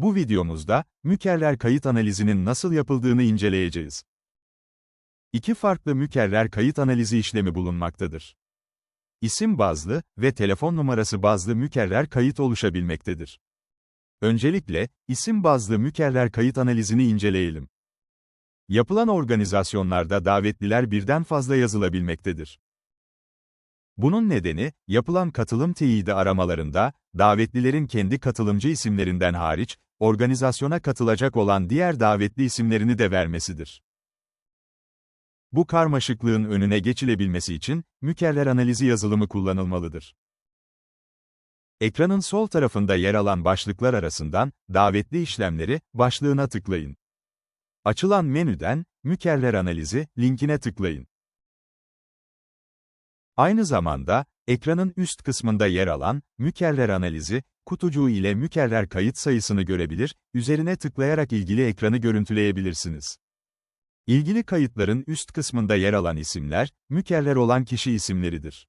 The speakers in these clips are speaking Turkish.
Bu videomuzda, mükerrer kayıt analizinin nasıl yapıldığını inceleyeceğiz. İki farklı mükerrer kayıt analizi işlemi bulunmaktadır. İsim bazlı ve telefon numarası bazlı mükerrer kayıt oluşabilmektedir. Öncelikle, isim bazlı mükerrer kayıt analizini inceleyelim. Yapılan organizasyonlarda davetliler birden fazla yazılabilmektedir. Bunun nedeni, yapılan katılım teyidi aramalarında, davetlilerin kendi katılımcı isimlerinden hariç, organizasyona katılacak olan diğer davetli isimlerini de vermesidir. Bu karmaşıklığın önüne geçilebilmesi için, mükerrer analizi yazılımı kullanılmalıdır. Ekranın sol tarafında yer alan başlıklar arasından, davetli işlemleri, başlığına tıklayın. Açılan menüden, mükerrer analizi, linkine tıklayın. Aynı zamanda, ekranın üst kısmında yer alan, mükerrer analizi, kutucuğu ile mükerrer kayıt sayısını görebilir, üzerine tıklayarak ilgili ekranı görüntüleyebilirsiniz. İlgili kayıtların üst kısmında yer alan isimler, mükerrer olan kişi isimleridir.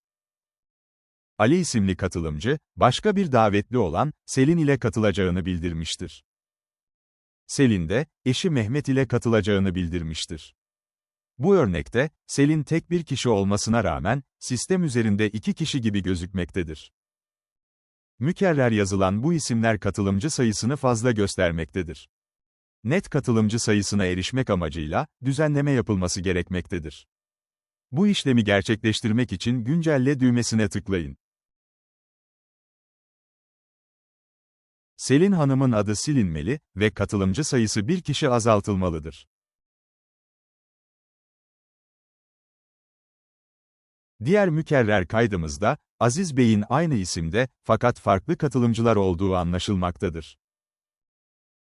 Ali isimli katılımcı, başka bir davetli olan, Selin ile katılacağını bildirmiştir. Selin de, eşi Mehmet ile katılacağını bildirmiştir. Bu örnekte, Selin tek bir kişi olmasına rağmen, sistem üzerinde iki kişi gibi gözükmektedir. Mükerrer yazılan bu isimler katılımcı sayısını fazla göstermektedir. Net katılımcı sayısına erişmek amacıyla, düzenleme yapılması gerekmektedir. Bu işlemi gerçekleştirmek için güncelle düğmesine tıklayın. Selin Hanım'ın adı silinmeli ve katılımcı sayısı bir kişi azaltılmalıdır. Diğer mükerrer kaydımızda, Aziz Bey'in aynı isimde, fakat farklı katılımcılar olduğu anlaşılmaktadır.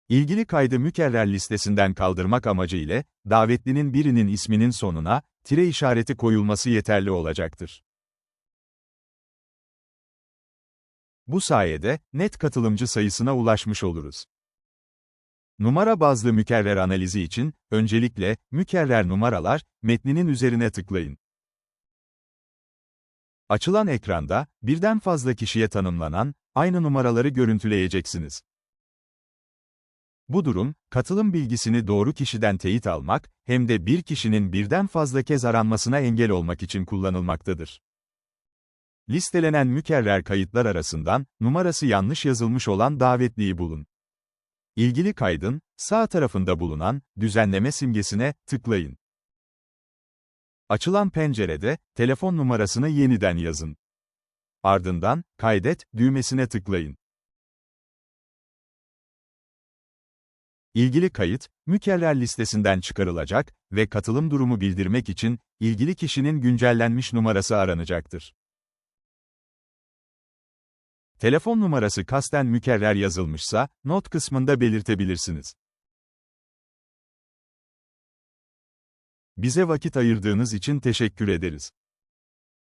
İlgili kaydı mükerrer listesinden kaldırmak amacı ile, davetlinin birinin isminin sonuna, tire işareti koyulması yeterli olacaktır. Bu sayede, net katılımcı sayısına ulaşmış oluruz. Numara bazlı mükerrer analizi için, öncelikle, mükerrer numaralar, metninin üzerine tıklayın. Açılan ekranda, birden fazla kişiye tanımlanan, aynı numaraları görüntüleyeceksiniz. Bu durum, katılım bilgisini doğru kişiden teyit almak, hem de bir kişinin birden fazla kez aranmasına engel olmak için kullanılmaktadır. Listelenen mükerrer kayıtlar arasından, numarası yanlış yazılmış olan davetliyi bulun. İlgili kaydın, sağ tarafında bulunan, düzenleme simgesine, tıklayın. Açılan pencerede, telefon numarasını yeniden yazın. Ardından, kaydet, düğmesine tıklayın. İlgili kayıt, mükerrer listesinden çıkarılacak ve katılım durumu bildirmek için, ilgili kişinin güncellenmiş numarası aranacaktır. Telefon numarası kasten mükerrer yazılmışsa, not kısmında belirtebilirsiniz. Bize vakit ayırdığınız için teşekkür ederiz.